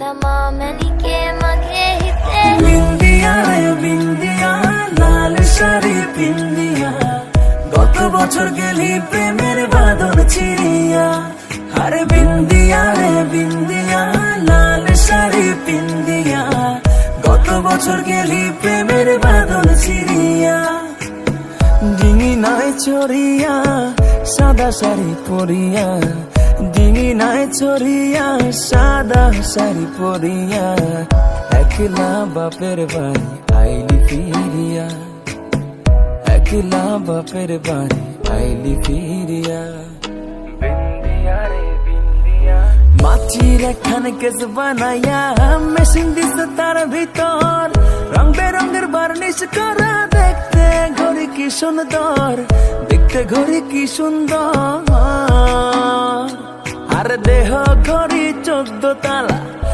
tamamen ike magehite Bindiya রে বিন্দিয়া লাল শাড়ি পিন্দিয়া গত বছর গেলি প্রেমের বাদন ছিড়িয়া আরে বিন্দিয়া রে বিন্দিয়া লাল শাড়ি পিন্দিয়া গত বছর গেলি প্রেমের বাদন ছিড়িয়া ডিঙি নাই চড়িয়া সাদা শাড়ি পরিয়া ডিঙি নাই চড়িয়া সাদা শাড়ি পরিয়া একলা বাপের বাড়ি আইলি ফিরিয়া একলা বাপের বাড়ি আইলি ফিরিয়া। মাছির একখানে কেস বানাইয়া মেশিন দিছে তার ভিতর রং বেরঙের বার্নিশ করা সুন্দর দেখতে ঘড়ি কি সুন্দর। আর দেহ ঘড়ি চোদ্দ তালা